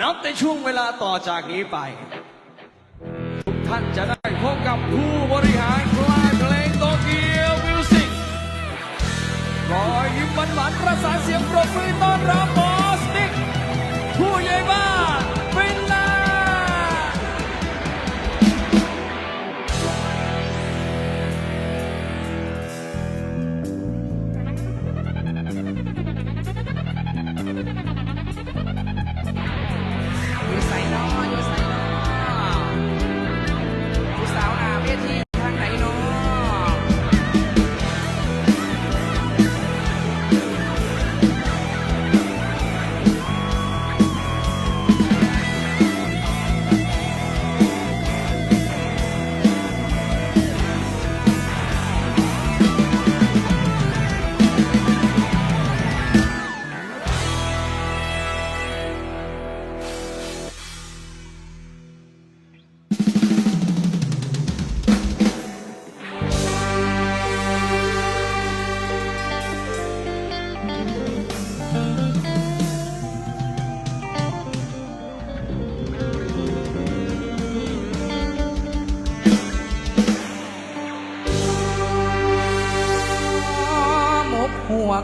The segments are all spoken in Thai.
นับในช่วงเวลาต่อจากนี้ไป ทุกท่านจะได้พบกับผู้บริหารคลายเพลงโตเกียวมิวสิกรอยยิ้มหวานๆประสานเสียงปรบมือต้อนรับ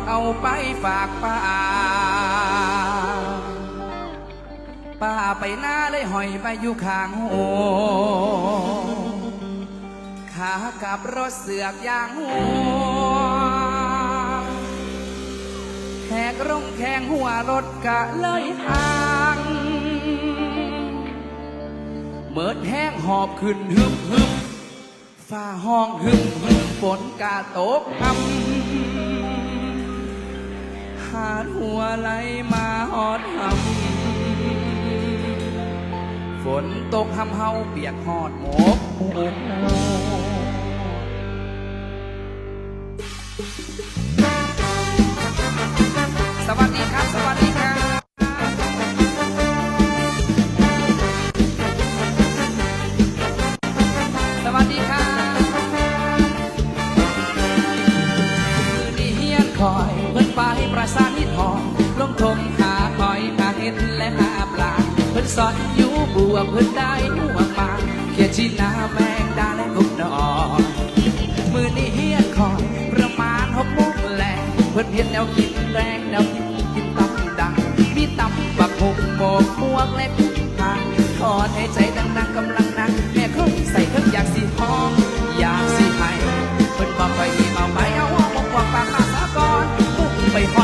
เอาไปฝากป้า ป้าไปหน้าเลยหอยไปอยู่ข้างโหขากลับรถเสือกยางหัวแขกร่งแข่งหัวรถกะเลยห่างเมิดแห้งหอบขึ้นฮึมฮึมฝ้าห้องหึมหึมฝนกาตกคำ หาดหัวไหลมาหอดหำฝนตกหำเฮาเปียกหอดหมกสวัสดีครับ สวัสดีครับสวัสดีครับมือนี้เฮียนคอยเพิ่นไปประสาน หอมลงทงหาหอยหาเห็ดและหาปลาเพิ่นสอนอยู่บวเพิ่นได้หัวปลาเขียชีนาแมงดาและกุกนอนมือนี้เฮียคอยประมาณหกโมงแลงเพิ่นเห็นแนวกินแรงแนวกินกินตับดัง มีตับบักหกโบกพวกและกุ้งทางขอให้ใจดังๆกำลังนักแม่เขาใส่เครื่องอยากสิห้องอยากสิให้เพิ่นบอกไปมีเมาไปเอาหัวบอกว่าปากมาสะก่อนพุ่งไปห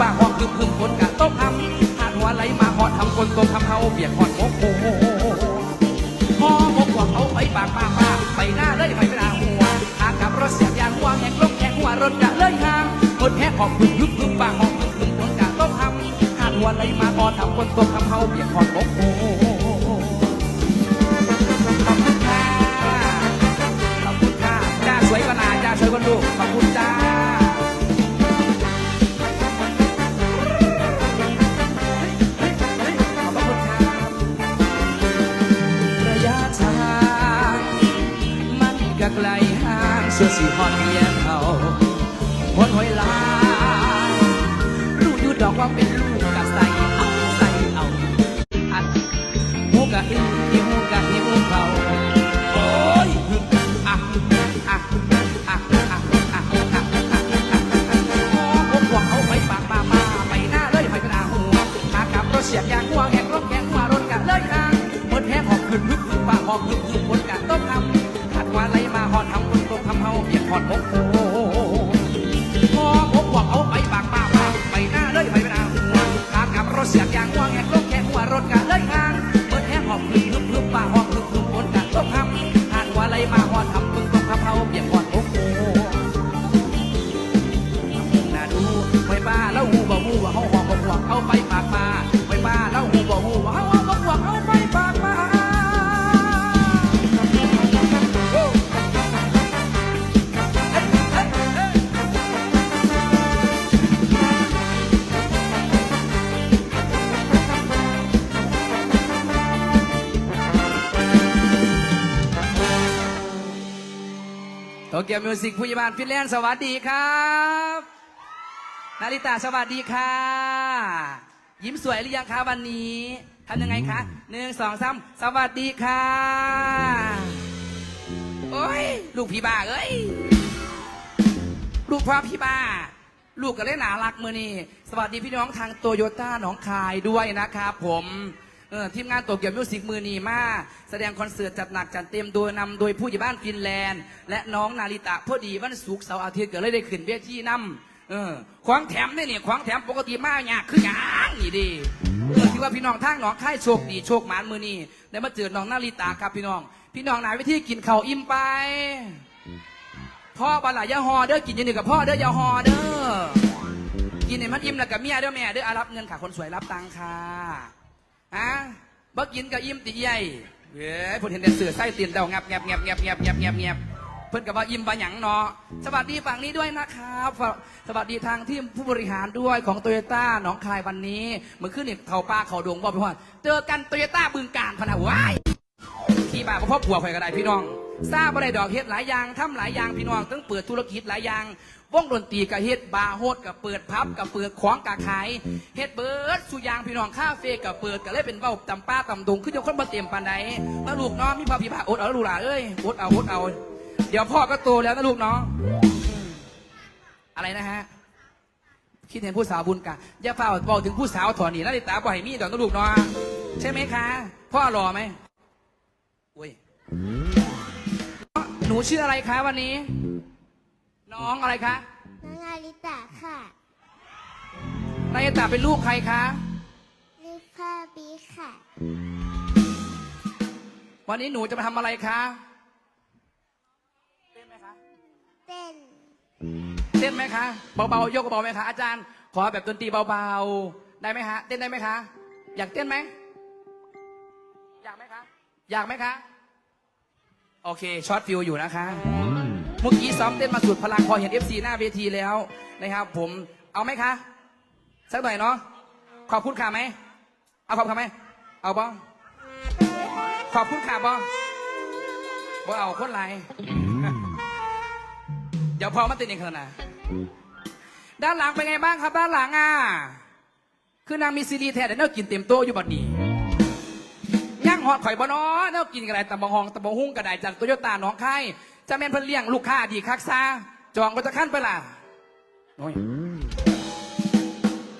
ป่าหอบหึบหึบคนกะตกทำหาดหัวไหลมาหอดทำคนตกทำเฮาเบียดหอดโมโหพอมกว่าเขาไปปากปากปากไปหน้าเลยไปไปหน้าหัวหากับรถเสียบยางหัวแหกลงแหกหัวรถกะเลยห่างคนแหกหอกพึ่งยุบพึ่งปากหอกพึ่งพึ่งคนกะต้องทำหาดหัวไหลมาหอดทำคนตกทำเฮาเบียดหอด เสื้อสีหอนเมียเขาคนหอยลายรู้อยู่ดอกว่าเป็นลูกกัะใส่เอาใส่เอาอัดหูกะหิ้วหิ้วกะหิ้วเขาโอ้ยอะอะอะอะอะอะอะโอ้โหเอาไปปากมามาไปหน้าเลยไปกระดาหัวขากลับรถเสียบยางหัวแหกรถแหกหัวรถกะเลยทางหมดแหกหอกขึ้นพึบปากหอกพึบ เกียวมิวสิกผู้ใหญ่บ้านฟินแลนด์สวัสดีครับ นาริตาสวัสดีค่ะ ยิ้มสวยหรือยังคะวันนี้ทำยังไงคะหนึ่งสองสามสวัสดีค่ะ โอ้ย ลูกพี่บ้าเอ้ย ลูกพ่อพี่บ้า ลูกก็เล่นหนารักมือนี่สวัสดีพี่น้องทางโตโยต้าหนองคายด้วยนะครับผม เออทีมงานโตเกียวมิวสิกมือนีมาแสดงคอนเสิร์ตจัดหนักจัดเต็มโดยนำโดยผู้ใหญ่บ้านฟินแลนด์ และน้องนาริตะพอดีวันศุกร์เสาร์อาทิตย์ก็เลยได้ขึ้นเวทีนำเออของแถมเนี่ยนี่ของแถมปกติมากเนี่ยคือหยางนี่ดีเออที่ว่าพี่น้องทางหนองค่ายโชคดีโชคหมานมือนี่ได้มาเจอน้องนาริตะครับพี่น้อง พี่น้องไหนวิธีกินข้าวอิ่มไปพ่อบาลายาฮอเด้อกินอยังหนึ่งกับพ่อเด้อยาฮอเด้อกินเนี่ยมันอิ่มแล้วกับเมียเด้อแม่เด้ออารับเงินค่ะคนสวยรับตังค่ะ ฮะบักินกับอิ่มติใหญ่เว้ยผมเห็นแต่เสือไส้ตีนเดาเงับเงบเงบเงบเงบเงบเงบเงบเพื่อนกับว่าอิ่มบะหยังเนาะสวัสดีฝั่งนี้ด้วยนะครับ สวัสดีทางที่ผู้บริหารด้วยของโตโยต้าหนองคายวันนี้มื่ขึ้นเนี่ยเขาป้าเขาดวงบอกไปว่าเจอกันโตโยต้าบึงการพนาว้ายขี่บ่าพ่อผัวข่อยก็ได้พี่น้องทราบอะไรดอกเฮ็ดหลายอย่างทำหลายอย่างพี่น้องตั้งเปิดธุรกิจหลายอย่าง วงดนตรีกับเฮ็ดบาร์โฮสกับเปิดพับกับเปิดของกาขายเฮ็ดเบิร์ดสุอยางพี่น้องคาเฟ่กับเปิดก็เลยเป็นเบ้าตำป้าตำดงขึ้นจนคนมาเต็มปานใดแล้วลูกน้องมีพ่อพี่บ้าอดเอาลูกหลานเอ้ยอดเอาอดเอา เดี๋ยวพ่อก็โตแล้วนะลูกน้องอืมอะไรนะฮะคิดเห็นผู้สาวบุญกะอย่าเฝ้าบอกถึงผู้สาวถอนหนีนาฬิตาบ่ให้มีดอกนะลูกเนาะใช่ไหมคะพ่อรอไหมอุ้ยหนูชื่ออะไรคะวันนี้ น้องอะไรคะ น้องนาริตะค่ะนาฬิตาเป็นลูกใครคะ ลูกพ่อบีค่ะ วันนี้หนูจะมาทำอะไรคะ เต้นไหมคะ เต้น เต้นไหมคะ เบาๆ ยกเบาๆไหมคะ อาจารย์ ขอแบบดนตรีเบาๆ ได้ไหมฮะ เต้นได้ไหมคะ อยากเต้นไหม อยากไหมคะ อยากไหมคะ โอเค ช็อตฟิวอยู่นะคะ เมื่อกี้ซ้อมเต้นมาสุดพลังพอเห็น FC หน้าเวทีแล้วนะครับ ผมเอาไหมคะสักหน่อยเนาะขอบคุณค่ะไหมเอาขอบคุณไหมเอาบ้องขอบคุณค่ะบ้องบ่เอาคนไรเดี๋ยวพอมาเต้นเองเถอะนะด้านหลังเป็นไงบ้างครับ ด้านหลังอะคือนางมีซีรีส์แท้แต่เน่ากินเต็มโต๊ะอยู่บัดนี้ย่างหอดข่อยบ่น้อเน่ากินกระไดตำบังฮองตำบังหุ้งกระไดจากโตโยต้าหนองคาย จะแม่นเพิ่นเลี้ยงลูกค้าดีคักซาจองก็จะขั้นไปล่ะโอ้ย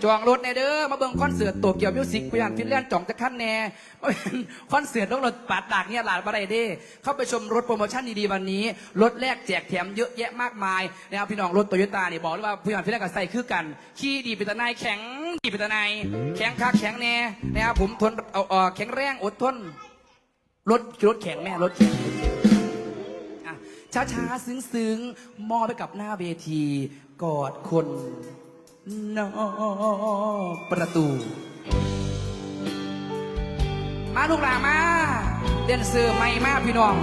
จองรถแน่เด้อมาเบิ่งคอนเสิร์ตตัวเกี่ยวมิวสิกพยานฟินแลนด์จองจะขั้นแน่มาเป็นคอนเสิร์ตต้องรถปัดดากเนี่ยหลานบะไรเด้ เข้าไปชมรถโปรโมชั่นดีๆวันนี้ รถแรกแจกแถมเยอะแยะมากมายนะครับพี่น้องรถโตโยต้านี่บอกเลยว่าพยานฟินแลนด์กับใส่คือกัน ขี่ดีเป็นตะนายแข็งดีเป็นตะนายแข็งคักแข็งแน่นะครับผมทนเอาเอ่อแข็งแรงอดทนรถรถแข็งแม่รถแข็ง ช้าช้าๆซึ้งซึ้งๆ มอบไปกับหน้าเวที กอดคนนอกประตู มาลูกหลานมา เดนเซอร์ไม่มาพี่น้อง